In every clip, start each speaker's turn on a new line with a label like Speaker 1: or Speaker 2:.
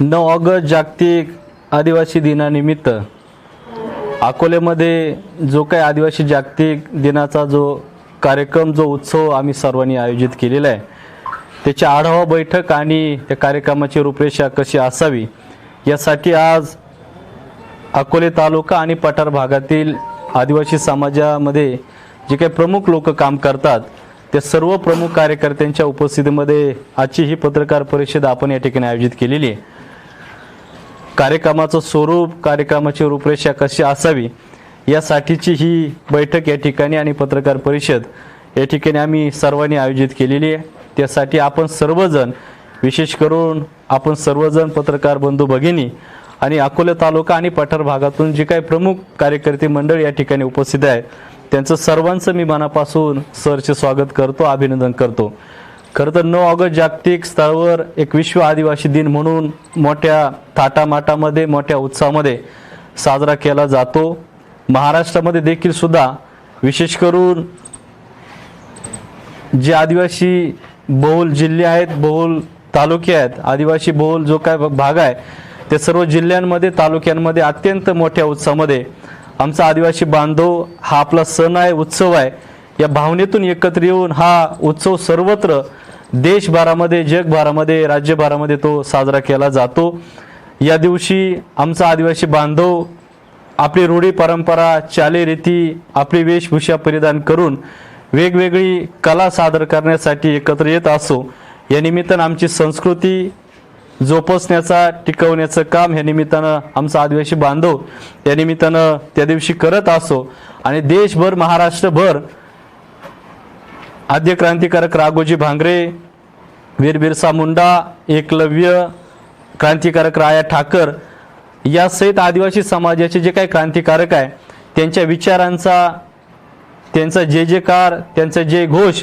Speaker 1: नऊ ऑगस्ट जागतिक आदिवासी दिनानिमित्त अकोल्यामध्ये जो काही आदिवासी जागतिक दिनाचा जो कार्यक्रम जो उत्सव आम्ही सर्वांनी आयोजित केलेला आहे त्याची आढावा बैठक आणि त्या कार्यक्रमाची रूपरेषा कशी असावी यासाठी आज अकोले तालुका आणि पठार भागातील आदिवासी समाजामध्ये जे काही प्रमुख लोक काम करतात त्या सर्व प्रमुख कार्यकर्त्यांच्या उपस्थितीमध्ये आजची ही पत्रकार परिषद आपण या ठिकाणी आयोजित केलेली आहे. कार्यक्रमाचं स्वरूप कार्यक्रमाची रूपरेषा कशी असावी यासाठीची ही बैठक या ठिकाणी आणि पत्रकार परिषद या ठिकाणी आम्ही सर्वांनी आयोजित केलेली आहे. त्यासाठी आपण सर्वजण विशेष करून आपण सर्वजण पत्रकार बंधू भगिनी आणि अकोला तालुका आणि पठार भागातून जे काही प्रमुख कार्यकर्ते मंडळ या ठिकाणी उपस्थित आहे त्यांचं सर्वांचं मी मनापासून सरचे स्वागत करतो अभिनंदन करतो. खरं तर नऊ ऑगस्ट जागतिक स्तरावर एक विश्व आदिवासी दिन म्हणून मोठ्या थाटामाटामध्ये मोठ्या उत्साहामध्ये साजरा केला जातो. महाराष्ट्रामध्ये देखील सुद्धा विशेष करून जे आदिवासी बहुल जिल्हे आहेत बहुल तालुके आहेत आदिवासी बहुल जो काय भाग आहे ते सर्व जिल्ह्यांमध्ये तालुक्यांमध्ये अत्यंत मोठ्या उत्साहामध्ये आमचा आदिवासी बांधव हा आपला सण आहे उत्सव आहे. या भावनेतून एकत्र येऊन हा उत्सव सर्वत्र देशभरामध्ये जगभरामध्ये राज्यभरामध्ये तो साजरा केला जातो. या दिवशी आमचा आदिवासी बांधव आपली रूढी परंपरा चालीरीती आपली वेशभूषा परिधान करून वेगवेगळी कला सादर करण्यासाठी एकत्र येत असो. या निमित्तानं आमची संस्कृती जोपासण्याचा टिकवण्याचं काम ह्या निमित्तानं आमचा आदिवासी बांधव या निमित्तानं त्या दिवशी करत असो. आणि देशभर महाराष्ट्रभर आद्य क्रांतिकारक राघोजी भांगरे वीर बिरसा मुंडा एकलव्य क्रांतिकारक राया ठाकर यासहित आदिवासी समाजाचे जे काही क्रांतिकारक आहे त्यांच्या विचारांचा त्यांचा जे जे कार त्यांचा जे घोष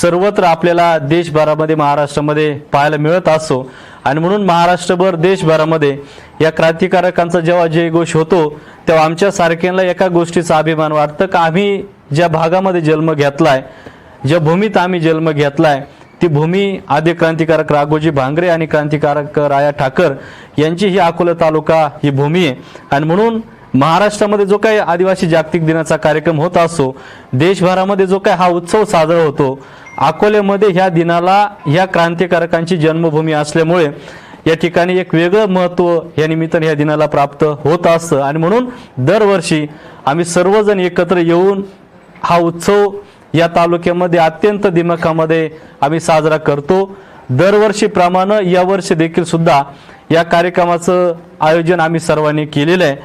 Speaker 1: सर्वत्र आपल्याला देशभरामध्ये महाराष्ट्रामध्ये पाहायला मिळत असो. आणि म्हणून महाराष्ट्रभर देशभरामध्ये या क्रांतिकारकांचा जेव्हा जय घोष होतो तेव्हा आमच्या सारख्यांना एका गोष्टीचा अभिमान वाटतं का आम्ही ज्या भागामध्ये जन्म घेतला आहे ज्या भूमीत आम्ही जन्म घेतलाय ती भूमी आद्य क्रांतिकारक राघोजी भांगरे आणि क्रांतिकारक राया ठाकर यांची ही अकोला तालुका ही भूमी आहे. आणि म्हणून महाराष्ट्रामध्ये जो काही आदिवासी जागतिक दिनाचा कार्यक्रम होत असतो देशभरामध्ये जो काही हा उत्सव साजरा होतो अकोल्यामध्ये ह्या दिनाला ह्या क्रांतिकारकांची जन्मभूमी असल्यामुळे या ठिकाणी एक वेगळं महत्त्व या निमित्ताने या दिनाला प्राप्त होत असतं. आणि म्हणून दरवर्षी आम्ही सर्वजण एकत्र येऊन हा उत्सव या तालुक्यामध्ये अत्यंत दिमाखामध्ये आम्ही साजरा करतो. दरवर्षीप्रमाणे यावर्षी देखील सुद्धा या कार्यक्रमाचं आयोजन आम्ही सर्वांनी केलेलं आहे.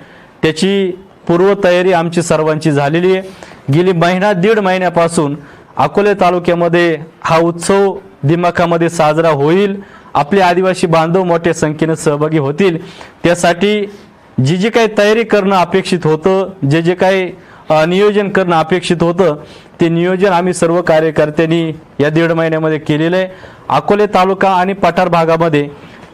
Speaker 1: त्याची पूर्वतयारी आमची सर्वांची झालेली आहे. गेली महिना दीड महिन्यापासून अकोले तालुक्यामध्ये हा उत्सव दिमाखामध्ये साजरा होईल. आपले आदिवासी बांधव मोठ्या संख्येने सहभागी होतील. त्यासाठी जी जी काही तयारी करणं अपेक्षित होतं जे जे काही नियोजन करणं अपेक्षित होतं. ते नियोजन आम्ही सर्व कार्यकर्त्यांनी या दीड महिन्यामध्ये केलेलं आहे. अकोले तालुका आणि पठार भागामध्ये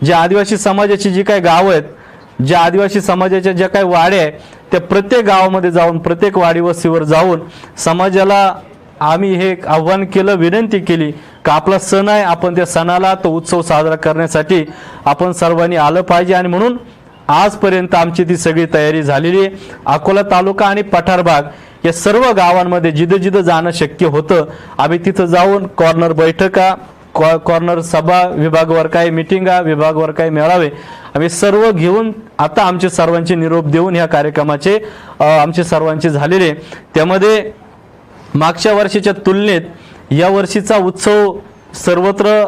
Speaker 1: जे आदिवासी समाजाची जी काही गावं आहेत ज्या आदिवासी समाजाच्या ज्या काही वाड्या आहेत त्या प्रत्येक गावामध्ये जाऊन प्रत्येक वाडी वस्तीवर जाऊन समाजाला आम्ही हे एक आव्हान केलं विनंती केली का आपला सण आहे आपण त्या सणाला तो उत्सव साजरा करण्यासाठी आपण सर्वांनी आलं पाहिजे. आणि म्हणून आजपर्यंत आमची ती सगळी तयारी झालेली आहे. अकोला तालुका आणि पठार भाग या सर्व गावांमध्ये जिथं जिथं जाणं शक्य होतं आम्ही तिथं जाऊन कॉर्नर बैठका कॉ कॉर्नर सभा विभागवर काही मिटिंगा विभागवर काही मेळावे आम्ही सर्व घेऊन आता आमचे सर्वांचे निरोप देऊन ह्या कार्यक्रमाचे आमचे सर्वांचे झालेले त्यामध्ये मागच्या वर्षीच्या तुलनेत या वर्षीचा उत्सव सर्वत्र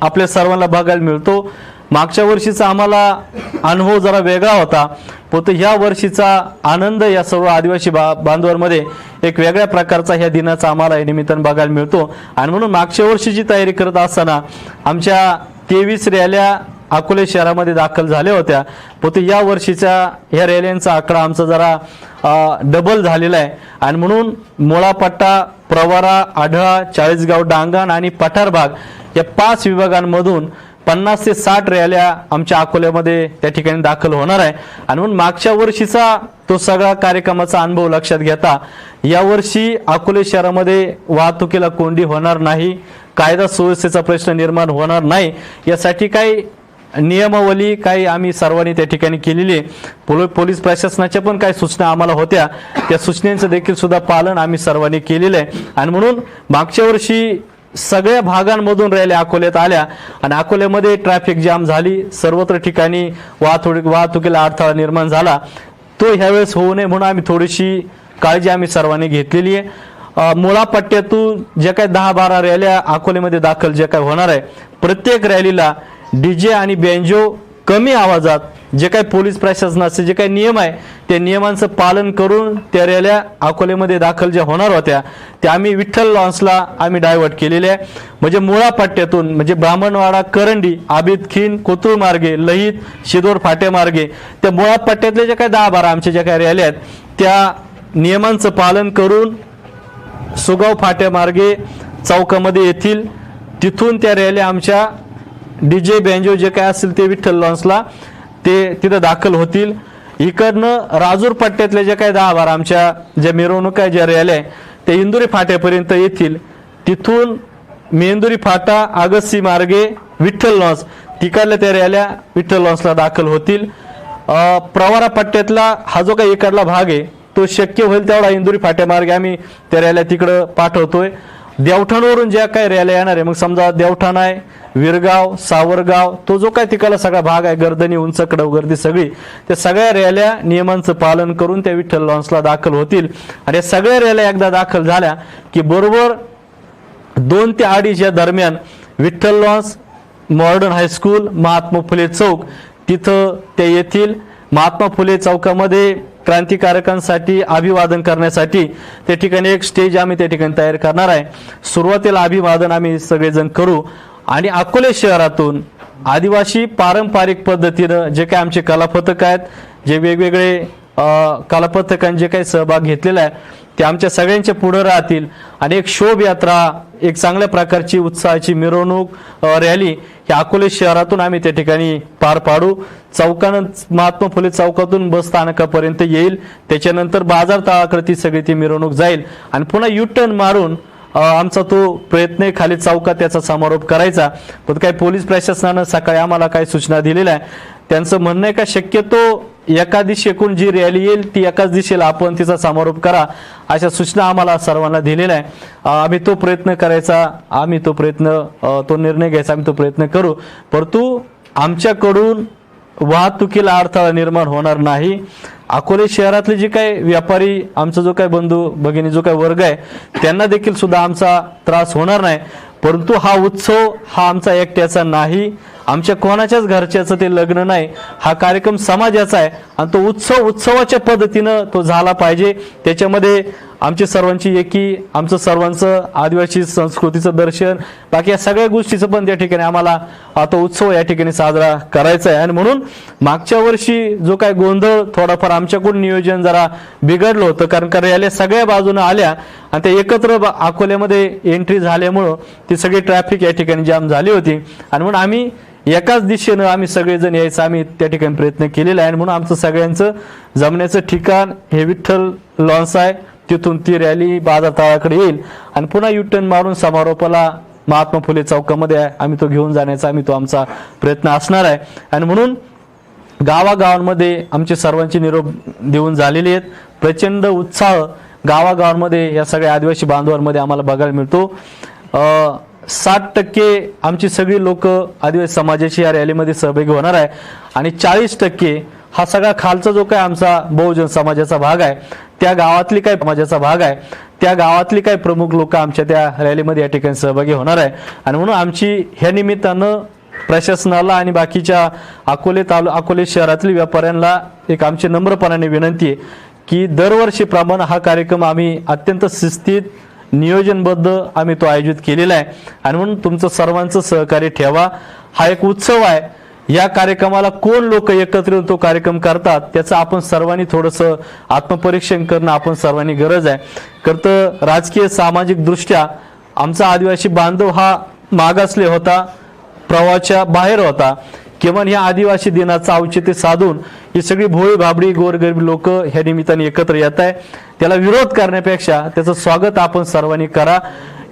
Speaker 1: आपल्या सर्वांना बघायला मिळतो. मागच्या वर्षीचा आम्हाला अनुभव जरा वेगळा होता. पण ह्या वर्षीचा आनंद या सर्व आदिवासी बा बांधवांमध्ये एक वेगळ्या प्रकारचा ह्या दिनाचा आम्हाला या निमित्तानं बघायला मिळतो. आणि म्हणून मागच्या वर्षीची तयारी करत असताना आमच्या तेवीस रॅल्या अकोले शहरामध्ये दाखल झाल्या होत्या. पोते या वर्षीच्या ह्या रॅल्यांचा आकडा आमचा जरा डबल झालेला आहे. आणि म्हणून मुळापट्टा प्रवारा आढळा चाळीसगाव डांगण आणि पठार भाग या पाच विभागांमधून पन्नास ते साठ रॅल्या आमच्या अकोल्यामध्ये त्या ठिकाणी दाखल होणार आहे. आणि म्हणून मागच्या वर्षीचा तो सगळा कार्यक्रमाचा अनुभव लक्षात घेता यावर्षी अकोले शहरामध्ये वाहतुकीला कोंडी होणार नाही कायदा सुव्यवस्थेचा प्रश्न निर्माण होणार नाही यासाठी काही नियमावली काही आम्ही सर्वांनी त्या ठिकाणी केलेली आहे. पोल पोलीस प्रशासनाच्या पण काही सूचना आम्हाला होत्या. त्या सूचनेचं देखील सुद्धा पालन आम्ही सर्वांनी केलेलं आहे. आणि म्हणून मागच्या वर्षी सगळ्या भागांमधून रॅल्या अकोल्यात आल्या आणि अकोल्यामध्ये ट्रॅफिक जाम झाली. सर्वत्र ठिकाणी वाहतूक वाहतुकीला अडथळा निर्माण झाला. तो ह्यावेळेस होऊ नये म्हणून आम्ही थोडीशी काळजी आम्ही सर्वांनी घेतलेली आहे. मुळापट्ट्यातून ज्या जे काही दहा बारा रॅल्या अकोल्यामध्ये दाखल जे काही होणार आहे प्रत्येक रॅलीला डीजे आणि बँजो कमी आवाजात जे काही पोलीस प्रशासनाचे जे काही नियम आहे त्या नियमांचं पालन करून त्या रॅल्या अकोल्यामध्ये दाखल ज्या होणार होत्या त्या आम्ही विठ्ठल लॉन्सला आम्ही डायव्हर्ट केलेल्या आहे. म्हणजे मुळा पट्ट्यातून म्हणजे ब्राह्मणवाडा करंडी आबिद खिन कोतुळ मार्गे लहित शिदोर फाटे मार्गे त्या मुळा पट्ट्यातले जे काही दहा बारा आमच्या ज्या काही रॅल्या आहेत त्या नियमांचं पालन करून सुगाव फाट्यामार्गे चौकामध्ये येथील तिथून त्या रॅल्या आमच्या डीजे बँजो जे काय असतील ते विठ्ठल लॉन्सला ते तिथं दाखल होतील. इकडनं राजूर पट्ट्यातल्या ज्या काही दहा बारा आमच्या ज्या मिरवणुका ज्या रॅल्या आहे त्या इंदुरी फाट्यापर्यंत येतील. तिथून मेंदुरी फाटा आगस्सी मार्गे विठ्ठल लॉन्स तिकडल्या त्या रॅल्या विठ्ठल लॉन्सला दाखल होतील. प्रवारा पट्ट्यातला हा जो काही इकडला भाग आहे तो शक्य होईल तेवढा इंदुरी फाट्यामार्गे आम्ही त्या रॅल्या तिकडं पाठवतोय. देवठाणवरून ज्या काही रॅल्या येणार आहे मग समजा देवठाण आहे विरगाव सावरगाव तो जो काय तिकडला सगळा भाग आहे गर्दनी उंच कडव गर्दी सगळी त्या सगळ्या रॅल्या नियमांचं पालन करून त्या विठ्ठल लॉन्सला दाखल होतील. आणि या सगळ्या रॅल्या एकदा दाखल झाल्या की बरोबर दोन ते अडीच या दरम्यान Vitthal lawns modern high school Mahatma Phule Chowk तिथं ते येथील महात्मा फुले चौकामध्ये क्रांतिकारकांसाठी अभिवादन करण्यासाठी त्या ठिकाणी एक स्टेज आम्ही त्या ठिकाणी तयार करणार आहे. सुरुवातीला अभिवादन आम्ही सगळेजण करू आणि अकोले शहरातून आदिवासी पारंपरिक पद्धतीनं जे काही आमचे कलापथक आहेत जे वेगवेगळे कलापथकांनी जे काही सहभाग घेतलेला आहे ते आमच्या सगळ्यांच्या पुढे राहतील. आणि एक शोभयात्रा एक चांगल्या प्रकारची उत्साहाची मिरवणूक रॅली ही अकोले शहरातून आम्ही त्या ठिकाणी पार पाडू. चौकानं महात्मा फुले चौकातून बस स्थानकापर्यंत येईल. त्याच्यानंतर बाजार तळाकडे ती सगळी ती मिरवणूक जाईल. आणि पुन्हा यू टर्न मारून आमचा तो प्रयत्न आहे खाली चौकात त्याचा समारोप करायचा. पण काही पोलीस प्रशासनानं सकाळी आम्हाला काही सूचना दिलेल्या आहे त्यांचं म्हणणं आहे का शक्यतो एका दिशेकून जी रॅली येईल ती एकाच दिशेला आपण तिचा समारोप करा अशा सूचना आम्हाला सर्वांना दिलेल्या आहे. आम्ही तो प्रयत्न करायचा आम्ही तो प्रयत्न तो निर्णय घ्यायचा आम्ही तो प्रयत्न करू. परंतु आमच्याकडून वाहतुकीला अडथळा निर्माण होणार नाही. अकोले शहरातले जे काही व्यापारी आमचा जो काही बंधू भगिनी जो काही वर्ग आहे त्यांना देखील सुद्धा आमचा त्रास होणार नाही. परंतु हा उत्सव हा आमचा एकट्याचा नाही. आमच्या कोणाच्याच घरच्याचं ते लग्न नाही. हा कार्यक्रम समाजाचा आहे आणि तो उत्सव उत्सवाच्या पद्धतीनं तो झाला पाहिजे. त्याच्यामध्ये आमची सर्वांची एकी आमचं सर्वांचं आदिवासी संस्कृतीचं दर्शन बाकी या सगळ्या गोष्टीचं पण त्या ठिकाणी आम्हाला तो उत्सव या ठिकाणी साजरा करायचा आहे आणि म्हणून मागच्या वर्षी जो काय गोंधळ थोडाफार आमच्याकडून नियोजन जरा बिघडलं होतं कारण कारण रॅल्या सगळ्या बाजूनं आल्या आणि त्या एकत्र अकोल्यामध्ये एंट्री झाल्यामुळं ती सगळी ट्रॅफिक या ठिकाणी जाम झाली होती. आणि म्हणून आम्ही एकाच दिशेनं आम्ही सगळेजण यायचं आम्ही त्या ठिकाणी प्रयत्न केलेला आहे. आणि म्हणून आमचं सगळ्यांचं जमण्याचं ठिकाण हे विठ्ठल लॉन्स आहे. तिथून ती रॅली बाजार तळाकडे येईल. आणि पुन्हा युटर्न मारून समारोपाला महात्मा फुले चौकामध्ये आम्ही तो घेऊन जाण्याचा आम्ही तो आमचा प्रयत्न असणार आहे. आणि म्हणून गावागावांमध्ये आमचे सर्वांचे निरोप देऊन झालेले आहेत. प्रचंड उत्साह गावागावांमध्ये या सगळ्या आदिवासी बांधवांमध्ये आम्हाला बघायला मिळतो. साठ टक्के आमची सगळी लोक आदिवासी समाजाची या रॅलीमध्ये सहभागी होणार आहे. आणि चाळीस टक्के हा सगळा खालचा जो काय आमचा बहुजन समाजाचा भाग आहे त्या गावातली काय समाजाचा भाग आहे त्या गावातली काही प्रमुख लोक आमच्या त्या रॅलीमध्ये या ठिकाणी सहभागी होणार आहे. आणि म्हणून आमची ह्या निमित्तानं प्रशासनाला आणि बाकीच्या अकोले तालु अकोले शहरातील व्यापाऱ्यांना एक आमची नम्रपणाने विनंती आहे की दरवर्षीप्रमाणे हा कार्यक्रम आम्ही अत्यंत शिस्तीत नियोजनबद्ध आम्ही तो आयोजित केलेला आहे. आणि म्हणून तुमचं सर्वांचं सहकार्य ठेवा. हा एक उत्सव आहे. या कार्यक्रमाला कोण लोक एकत्र येऊन तो कार्यक्रम करतात त्याचं आपण सर्वांनी थोडंसं आत्मपरीक्षण करणं आपण सर्वांनी गरज आहे. करतं राजकीय सामाजिक दृष्ट्या आमचा आदिवासी बांधव हा मागासले होता प्रवाहाच्या बाहेर होता. किमान ह्या आदिवासी दिनाचं औचित्य साधून ही सगळी भोळी भाबडी गोरगरीब लोक ह्या निमित्ताने एकत्र येत आहे. त्याला विरोध करण्यापेक्षा त्याचं स्वागत आपण सर्वांनी करा.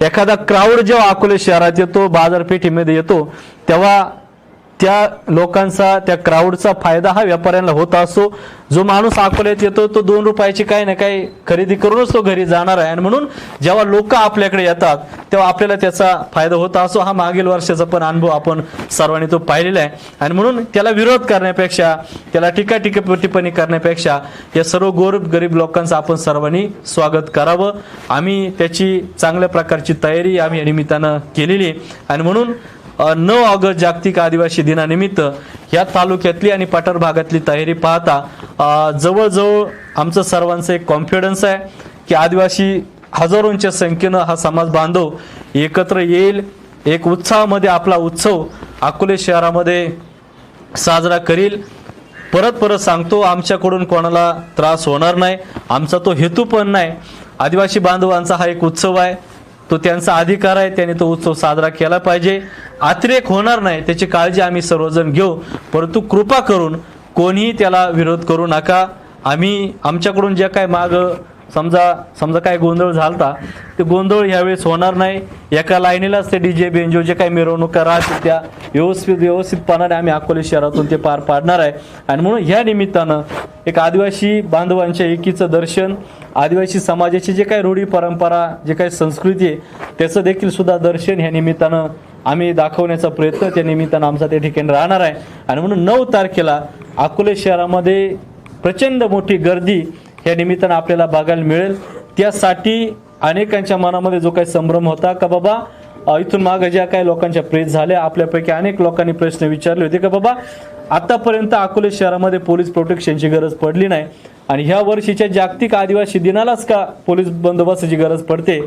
Speaker 1: एखादा क्राऊड जेव्हा अकोले शहरात येतो बाजारपेठेमध्ये येतो तेव्हा त्या लोकांचा त्या क्राऊडचा फायदा हा व्यापाऱ्यांना होत असतो जो माणूस अकोल्यात येतो तो दोन रुपयाची काही ना काही खरेदी करूनच तो घरी जाणार आहे. आणि म्हणून जेव्हा लोक आपल्याकडे येतात तेव्हा आपल्याला त्याचा फायदा होत असो. हा मागील वर्षाचा पण अनुभव आपण सर्वांनी तो पाहिलेला आहे. आणि म्हणून त्याला विरोध करण्यापेक्षा त्याला टीका टीका टिप्पणी करण्यापेक्षा या सर्व गोर गरीब लोकांचं आपण सर्वांनी स्वागत करावं. आम्ही त्याची चांगल्या प्रकारची तयारी आम्ही या निमित्तानं केलेली आहे. आणि म्हणून नऊ ऑगस्ट जागतिक आदिवासी दिनानिमित्त या तालुक्यातली आणि पठार भागातली तयारी पाहता जवळजवळ आमचं सर्वांचं एक कॉन्फिडन्स आहे की आदिवासी हजारोंच्या संख्येनं हा समाज बांधव एकत्र येईल. एक उत्साहामध्ये आपला उत्सव अकोले शहरामध्ये साजरा करील. परत परत सांगतो आमच्याकडून कोणाला त्रास होणार नाही. आमचा तो हेतू पण नाही. आदिवासी बांधवांचा हा एक उत्सव आहे. तो त्यांचा अधिकार आहे त्याने तो उत्सव साजरा केला पाहिजे. अतिरेक होणार नाही त्याची काळजी आम्ही सर्वजण घेऊ. परंतु कृपा करून कोणीही त्याला विरोध करू नका. आम्ही आमच्याकडून जे काय माग समजा समजा काय गोंधळ झालता ते गोंधळ ह्यावेळेस होणार नाही. एका लाईनीलाच ते डी जे बेंजो जे काही मिरवणुका राहतील त्या व्यवस्थित व्यवस्थितपणाने आम्ही अकोले शहरातून ते पार पाडणार आहे. आणि म्हणून ह्या निमित्तानं एक आदिवासी बांधवांच्या एकीचं दर्शन आदिवासी समाजाची जे काही रूढी परंपरा जे काही संस्कृती आहे त्याचं देखील सुद्धा दर्शन ह्या निमित्तानं आम्ही दाखवण्याचा प्रयत्न त्या निमित्तानं आमचा त्या ठिकाणी राहणार आहे. आणि म्हणून नऊ तारखेला अकोले शहरामध्ये प्रचंड मोठी गर्दी या निमित्तानं आपल्याला बघायला मिळेल. त्यासाठी अनेकांच्या मनामध्ये जो काही संभ्रम होता का बाबा? इथून मागे ज्या काही लोकांच्या प्रेस झाल्या आपल्यापैकी अनेक लोकांनी प्रश्न विचारले होते का बाबा? आतापर्यंत अकोले शहरामध्ये पोलीस प्रोटेक्शनची गरज पडली नाही. आणि ह्या वर्षीच्या जागतिक आदिवासी दिनालाच का पोलीस बंदोबस्ताची गरज पडते?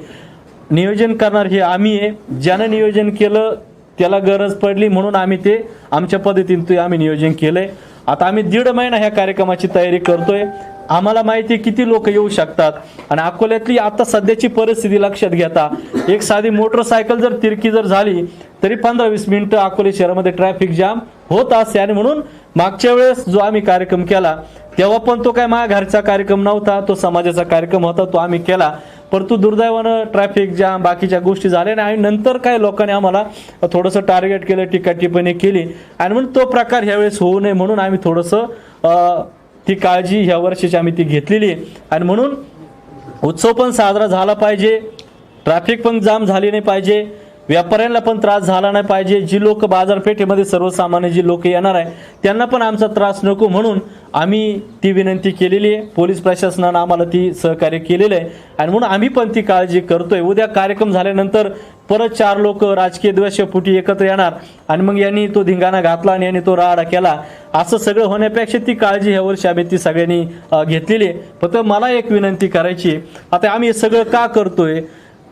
Speaker 1: नियोजन करणार हे आम्ही आहे. ज्यानं नियोजन केलं त्याला गरज पडली म्हणून आम्ही ते आमच्या पद्धतीने ते आम्ही नियोजन केलंय. आता आम्ही दीड महिना ह्या कार्यक्रमाची तयारी करतोय. आम्हाला माहिती किती लोक येऊ शकतात. आणि अकोल्यातली आता सध्याची परिस्थिती लक्षात घेता एक साधी मोटरसायकल जर तिरकी जर झाली तरी पंधरा वीस मिनिटं अकोले शहरामध्ये ट्रॅफिक जाम होत असते. आणि म्हणून मागच्या वेळेस जो आम्ही कार्यक्रम केला तेव्हा पण तो काय माझ्या घरचा कार्यक्रम नव्हता तो समाजाचा कार्यक्रम होता तो आम्ही केला. परंतु दुर्दैवानं ट्रॅफिक जाम बाकीच्या गोष्टी झाल्या आणि नंतर काय लोकांनी आम्हाला थोडंसं टार्गेट केलं टीका टिप्पणी केली. आणि म्हणून तो प्रकार ह्यावेळेस होऊ नये म्हणून आम्ही थोडंसं ती काळजी ह्या वर्षीची आम्ही ती घेतलेली आहे. आणि म्हणून उत्सव पण साजरा झाला पाहिजे ट्रॅफिक पण जाम झाली नाही पाहिजे. व्यापाऱ्यांना पण त्रास झाला नाही पाहिजे. जी लोक बाजारपेठेमध्ये सर्वसामान्य जी लोक येणार आहे त्यांना पण आमचा त्रास नको म्हणून आम्ही ती विनंती केलेली आहे. पोलीस प्रशासनानं आम्हाला ती सहकार्य केलेलं आहे. आणि म्हणून आम्ही पण ती काळजी करतोय. उद्या कार्यक्रम झाल्यानंतर परत चार लोक राजकीय द्वेषपुटी एकत्र येणार आणि मग यांनी तो धिंगाणा घातला आणि यांनी तो राडा केला. असं सगळं होण्यापेक्षा ती काळजी ह्या वर्षी आम्ही ती सगळ्यांनी घेतलेली आहे. फक्त मला एक विनंती करायची आहे. आता आम्ही हे सगळं का करतोय?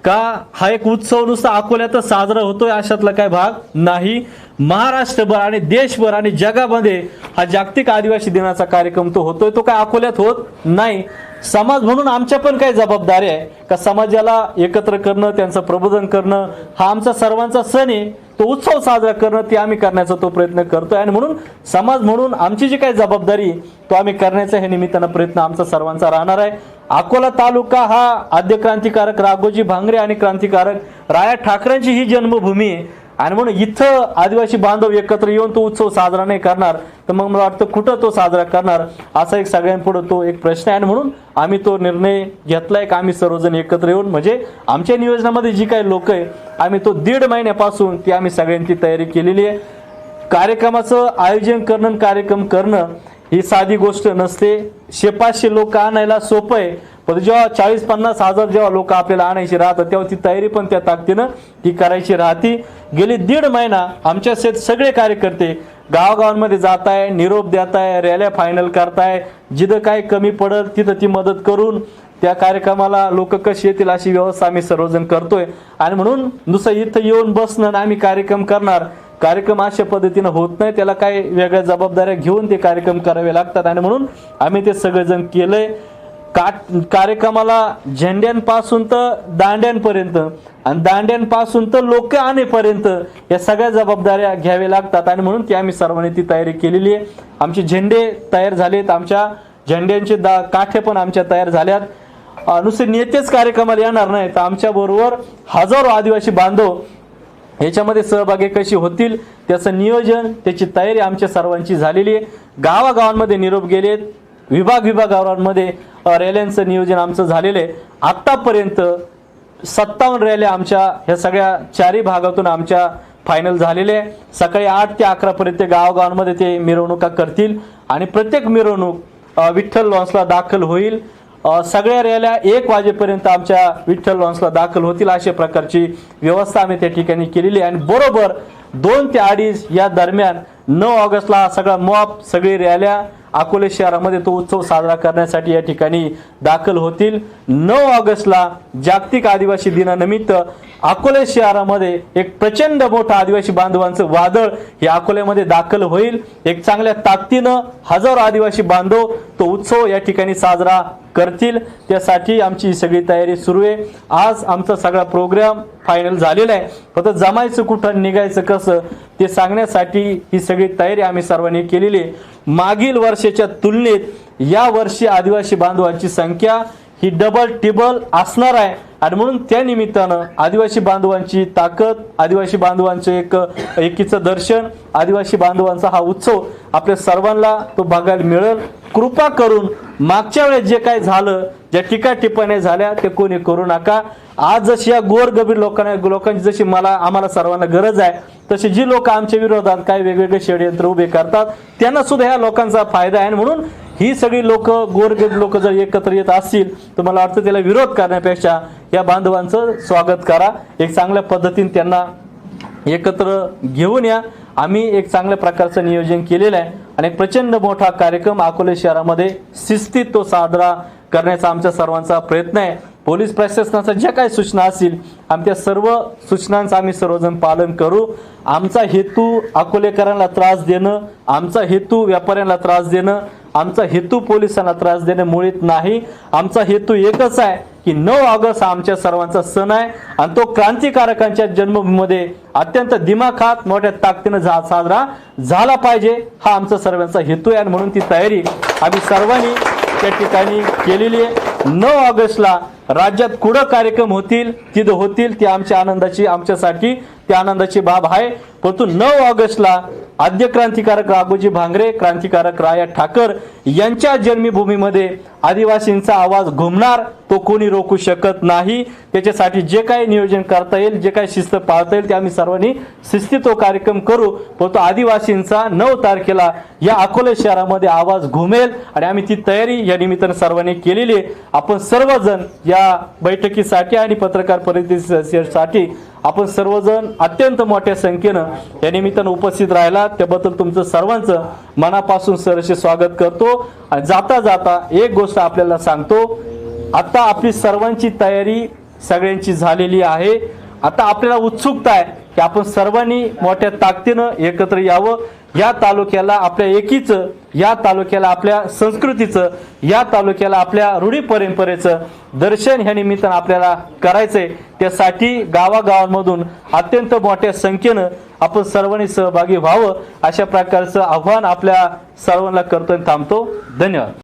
Speaker 1: का हा एक उत्सव नुसता अकोल्यातच साजरा होतोय अशातला काय भाग नाही. महाराष्ट्रभर आणि देशभर आणि जगामध्ये हा जागतिक आदिवासी दिनाचा कार्यक्रम तो होतोय तो काय अकोल्यात होत नाही. समाज म्हणून आमच्या पण काही जबाबदारी आहे. का समाजाला एकत्र करणं त्यांचं प्रबोधन करणं हा आमचा सर्वांचा सण आहे. तो उत्सव साजरा करणं ते आम्ही करण्याचा तो प्रयत्न करतो आणि म्हणून समाज म्हणून आमची जी काही जबाबदारी तो आम्ही करण्याचा हे निमित्तानं प्रयत्न आमचा सर्वांचा राहणार आहे. अकोला तालुका हा आद्य क्रांतिकारक राघोजी भांगरे आणि क्रांतिकारक राया ठाकरेंची ही जन्मभूमी आहे. आणि म्हणून इथं आदिवासी बांधव एकत्र येऊन तो उत्सव साजरा नाही करणार तर मग मला वाटतं कुठं तो साजरा करणार असा एक सगळ्यांपुढं तो एक प्रश्न आहे. आणि म्हणून आम्ही तो निर्णय घेतलाय का आम्ही सर्वजण एकत्र येऊन म्हणजे आमच्या नियोजनामध्ये जी काही लोक आहे आम्ही तो दीड महिन्यापासून ती आम्ही सगळ्यांची तयारी केलेली आहे. कार्यक्रमाचं आयोजन करणं आणि कार्यक्रम करणं ही साधी गोष्ट नसते. शेपाचशे लोक आणायला सोपं आहे पण जेव्हा चाळीस पन्नास हजार जेव्हा लोक आपल्याला आणायची राहतात तेव्हा ती तयारी पण त्या ताकदीनं ती करायची राहती. गेली दीड महिना आमच्या शेत सगळे कार्यकर्ते गावागावांमध्ये जात आहे निरोप देत आहे रॅल्या फायनल करताय. जिथं काय कमी पडत तिथं ती मदत करून त्या कार्यक्रमाला लोक कशी येतील अशी व्यवस्था आम्ही सर्वजण करतोय. आणि म्हणून नुसतं इथं येऊन बसणं आणि आम्ही कार्यक्रम करणार कार्यक्रम अशा पद्धतीनं होत नाही. त्याला काही वेगळ्या जबाबदाऱ्या घेऊन ते कार्यक्रम करावे लागतात. आणि म्हणून आम्ही ते सगळेजण केलंय. काट कार्यक्रमाला झेंड्यांपासून तर दांड्यांपर्यंत आणि दांड्यांपासून तर लोक आणेपर्यंत या सगळ्या जबाबदाऱ्या घ्याव्या लागतात. आणि म्हणून ती आम्ही सर्वांनी ती तयारी केलेली आहे. आमचे झेंडे तयार झालेत. आमच्या झेंड्यांचे दा काठे पण आमच्या तयार झाल्यात. नुसते नेतेच कार्यक्रमाला येणार नाही तर आमच्या बरोबर हजारो आदिवासी बांधव याच्यामध्ये सहभागी कशी होतील त्याचं नियोजन त्याची तयारी आमच्या सर्वांची झालेली आहे. गावागावांमध्ये निरोप गेलेत. विभाग विभागांमध्ये रॅल्यांचं नियोजन आमचं झालेलं आहे. आत्तापर्यंत सत्तावन्न रॅल्या आमच्या ह्या सगळ्या चारही भागातून आमच्या फायनल झालेले आहे. सकाळी आठ ते अकरापर्यंत गावागावांमध्ये ते मिरवणुका करतील आणि प्रत्येक मिरवणूक विठ्ठल लॉन्सला दाखल होईल. सगळ्या रॅल्या एक वाजेपर्यंत आमच्या विठ्ठल लॉन्सला दाखल होतील अशा प्रकारची व्यवस्था आम्ही त्या ठिकाणी केलेली आहे. आणि बरोबर दोन ते अडीच या दरम्यान नऊ ऑगस्टला सगळा मॉप सगळी रॅल्या अकोले शहरामध्ये तो उत्सव साजरा करण्यासाठी या ठिकाणी दाखल होतील. नऊ ऑगस्टला जागतिक आदिवासी दिनानिमित्त अकोले शहरामध्ये एक प्रचंड मोठा आदिवासी बांधवांचं वादळ हे अकोल्यामध्ये दाखल होईल. एक चांगल्या ताकदीनं हजारो आदिवासी बांधव तो उत्सव या ठिकाणी साजरा करतील. त्यासाठी आमची सगळी तयारी सुरू आहे. आज आमचा सगळा प्रोग्राम फायनल झालेला आहे. फक्त जमायचं कुठं निघायचं कसं ते सांगण्यासाठी ही सगळी तयारी आम्ही सर्वांनी केलेली आहे. मागील वर्षाच्या तुलनेत या वर्षी आदिवासी बांधवांची संख्या ही डबल टिबल असणार आहे. आणि म्हणून त्या निमित्तानं आदिवासी बांधवांची ताकद आदिवासी बांधवांचं एक एकीचं दर्शन आदिवासी बांधवांचा हा उत्सव आपल्या सर्वांना तो बघायला मिळेल. कृपा करून मागच्या वेळेस जे काय झालं ज्या टीका टिप्पण्या झाल्या ते कोणी करू नका. आज जशी या गोरगबीर लोकांना लोकांची जशी मला आम्हाला सर्वांना गरज आहे तशी जी लोक आमच्या विरोधात काही वेगवेगळे षडयंत्र उभे करतात त्यांना सुद्धा ह्या लोकांचा फायदा आहे. आणि म्हणून ही सगळी लोक गोरगरीब लोक जर एकत्र येत असतील तर मला वाटतं त्याला विरोध करण्यापेक्षा या बांधवांचं स्वागत करा. एक चांगल्या पद्धतीने त्यांना एकत्र घेऊन या. आम्ही एक चांगल्या प्रकारचं नियोजन केलेलं आहे आणि एक प्रचंड मोठा कार्यक्रम अकोले शहरामध्ये शिस्तीत तो साजरा करण्याचा आमच्या सर्वांचा प्रयत्न आहे. पोलीस प्रशासनाच्या ज्या काही सूचना असतील आमच्या सर्व सूचनांचं आम्ही सर्वजण पालन करू. आमचा हेतू अकोलेकरांना त्रास देणं आमचा हेतू व्यापाऱ्यांना त्रास देणं आमचा हेतू पोलिसांना त्रास देणं मुळीत नाही. आमचा हेतू एकच आहे की नऊ ऑगस्ट हा आमच्या सर्वांचा सण आहे आणि तो क्रांतिकारकांच्या जन्मभूमीमध्ये अत्यंत दिमाखात मोठ्या ताकदीनं झा साजरा झाला पाहिजे हा आमचा सर्वांचा हेतू आहे आणि म्हणून ती तयारी आम्ही सर्वांनी त्या ठिकाणी केलेली आहे. नऊ ऑगस्टला राज्यात कुठं कार्यक्रम होतील तिथं होतील ती आमच्या आनंदाची आमच्यासाठी ती आनंदाची बाब आहे. परंतु नऊ ऑगस्टला आद्य क्रांतिकारक राघोजी भांगरे क्रांतिकारक राया ठाकर यांच्या जन्मभूमीमध्ये आदिवासींचा आवाज घुमणार तो कोणी रोखू शकत नाही. त्याच्यासाठी जे काही नियोजन करता येईल जे काही शिस्त पाळता येईल ते आम्ही सर्वांनी शिस्ती तो कार्यक्रम करू. परंतु आदिवासींचा नऊ तारखेला या अकोले शहरामध्ये आवाज घुमेल आणि आम्ही ती तयारी या निमित्तानं सर्वांनी केलेली आहे. आपण सर्वजण या बैठकीसाठी आणि पत्रकार परिषदेसाठी आपण सर्वजण अत्यंत मोठ्या संख्येनं या निमित्तानं उपस्थित राहिला त्याबद्दल तुमचं सर्वांचं मनापासून सरसे स्वागत करतो. आणि जाता जाता एक गोष्ट आपल्याला सांगतो. आता आपली सर्वांची तयारी सगळ्यांची झालेली आहे. आता आपल्याला उत्सुकता आहे की आपण सर्वांनी मोठ्या ताकदीनं एकत्र यावं. या तालुक्याला आपल्या एकीचं या तालुक्याला आपल्या संस्कृतीचं या तालुक्याला आपल्या रूढी परंपरेचं दर्शन ह्या निमित्तानं आपल्याला करायचंय. त्यासाठी गावागावांमधून अत्यंत मोठ्या संख्येनं आपण सर्वांनी सहभागी व्हावं अशा प्रकारचं आव्हान आपल्या सर्वांना करतो थांबतो. धन्यवाद.